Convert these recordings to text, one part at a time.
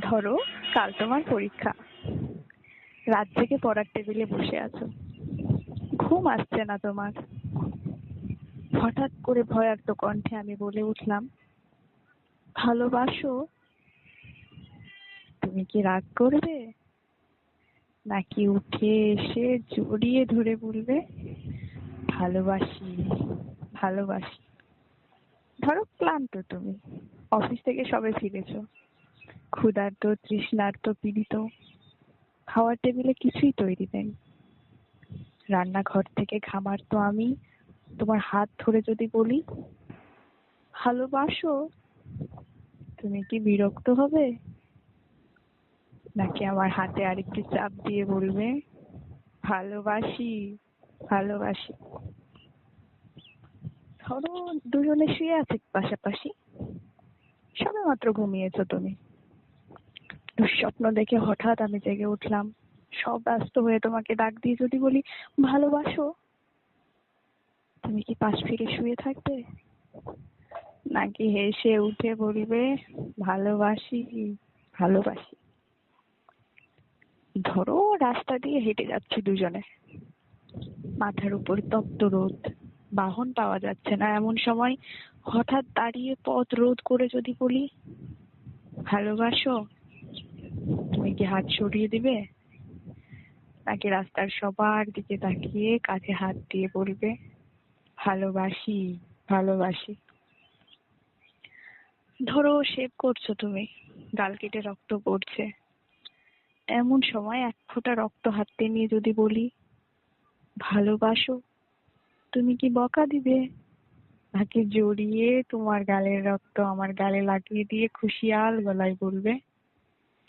ধরো, কাল তোমার পরীক্ষা। রাত থেকে পড়ার টেবিলে বসে আছো। ঘুম আসছে না তোমার। হঠাৎ করে ভয়ার্ত কণ্ঠে আমি বলে উঠলাম, ভালোবাসো? তুমি কি রাগ করবে? নাকি উঠে এসে জড়িয়ে ধরে বলবে, ভালোবাসি ভালোবাসি? ধরো, ক্লান্ত তুমি। অফিস থেকে সবে ফিরেছো। ক্ষুধার্ত, তৃষ্ণার্ত, পীড়িত। খাওয়ার টেবিলে কিছুই তৈরি নেই। রান্নাঘর থেকে খাবার তো আমি। তোমার হাত ধরে যদি বলি ভালোবাসো তুমি কি বিরক্ত হবে? নাকি আমার হাতে আরেকটু চাপ দিয়ে বলবে, ভালোবাসি ভালোবাসি। ধরো, দুজনে শুয়ে আছে পাশাপাশি। সবে মাত্র ঘুমিয়েছো তুমি। দুঃস্বপ্ন দেখে হঠাৎ আমি জেগে উঠলাম। সব ব্যস্ত হয়ে তোমাকে ডাক দিয়ে যদি বলি, ভালোবাসো? তুমি কি পাশ ফিরে শুয়ে থাকবে? নাকি হেসে উঠে বলবে, ভালোবাসি ভালোবাসি? ধরো রাস্তা দিয়ে হেঁটে যাচ্ছি দুজনে। মাথার উপর তপ্ত রোদ, বাহন পাওয়া যাচ্ছে না এমন সময় হঠাৎ দাঁড়িয়ে পথ রোধ করে যদি বলি, ভালোবাসো কি হাত সরিয়ে দিবে? নাকি রাস্তার সবার দিকে তাকিয়ে কাঁধে হাত দিয়ে বলবে, ভালোবাসি ভালোবাসি। ধরো শেভ করছ তুমি, গাল কেটে রক্ত পড়ছে। এমন সময় এক ফোঁটা রক্ত হাতে নিয়ে যদি বলি, ভালোবাসো, তুমি কি বকা দিবে? নাকি জড়িয়ে তোমার গালের রক্ত আমার গালে লাগিয়ে দিয়ে খুশিয়াল গলায় বলবে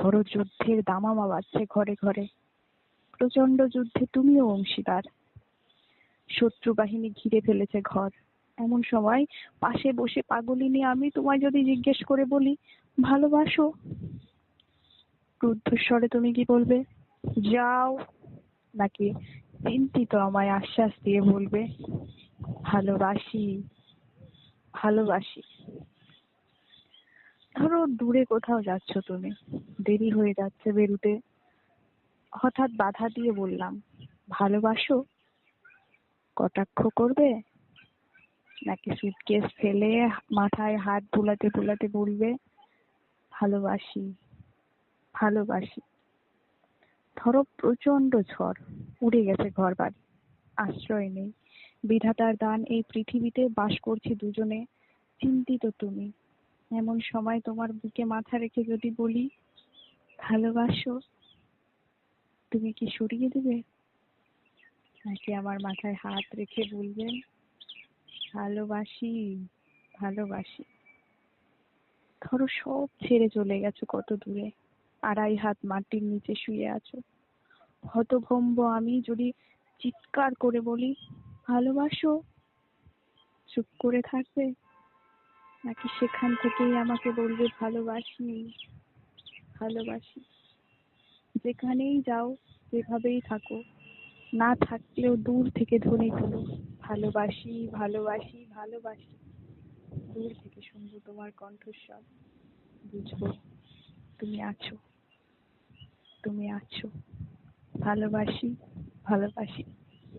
ধরো যুদ্ধের দামামা বাজছে ঘরে ঘরে। প্রচণ্ড যুদ্ধে তুমিও অংশীদার। শত্রু বাহিনী ঘিরে ফেলেছে ঘর। এমন সময় পাশে বসে পাগলিনী আমি তোমায় যদি জিজ্ঞেস করে বলি, ভালোবাসো? রুদ্ধস্বরে তুমি কি বলবে? যাও। নাকি চিন্তিত আমায় আশ্বাস দিয়ে বলবে, ভালোবাসি ভালোবাসি। ধরো দূরে কোথাও যাচ্ছ তুমি, দেরি হয়ে যাচ্ছে বেরুতে। হঠাৎ বাধা দিয়ে বললাম, ভালোবাসো? কটাক্ষ করবে? নাকি সুটকেস ফেলে মাথায় হাত বুলাতে বুলাতে বলবে, ভালোবাসি ভালোবাসি। ধরো প্রচণ্ড ঝড়, উড়ে গেছে ঘর বাড়ি আশ্রয় নেই। বিধাতার দান এই পৃথিবীতে বাস করছি দুজনে, চিন্তিত তুমি। এমন সময় তোমার বুকে মাথা রেখে যদি বলি, ভালোবাসো, তুমি কি সরিয়ে দেবে? নাকি আমার মাথায় হাত রেখে বলবেন, ভালোবাসি ভালোবাসি। ধরো সব ছেড়ে চলে গেছো কত দূরে, আড়াই হাত মাটির নিচে শুয়ে আছো। হতভম্ব আমি যদি চিৎকার করে বলি, ভালোবাসো, চুপ করে থাকবে? নাকি সেখান থেকেই আমাকে বলবে ভালোবাসি ভালোবাসি যেখানেই যাও, যেভাবেই থাকো, না থাকলেও দূর থেকে ধ্বনি তুলো। ভালোবাসি ভালোবাসি ভালোবাসি। দূর থেকে শুনব তোমার কণ্ঠস্বর। বুঝব তুমি আছো তুমি আছো। ভালোবাসি ভালোবাসি।